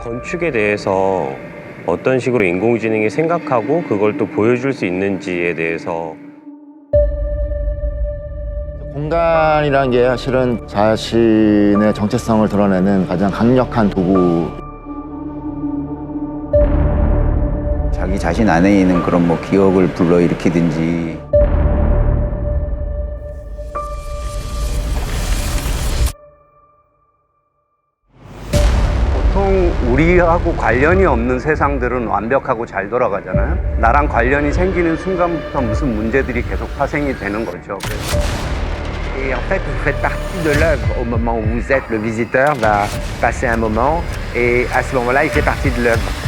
건축에 대해서 어떤 식으로 인공지능이 생각하고 그걸 또 보여줄 수 있는지에 대해서 공간이라는 게 사실은 자신의 정체성을 드러내는 가장 강력한 도구. 자기 자신 안에 있는 그런 뭐 기억을 불러일으키든지 보통 우리하고 관련이 없는 세상들은 완벽하고 잘 돌아가잖아요. 나랑 관련이 생기는 순간부터 무슨 문제들이 계속 파생이 되는 거죠. Et en fait, vous faites partie de l'œuvre au moment où vous êtes. Le visiteur va passer un moment et à ce moment-là, il fait partie de l'œuvre.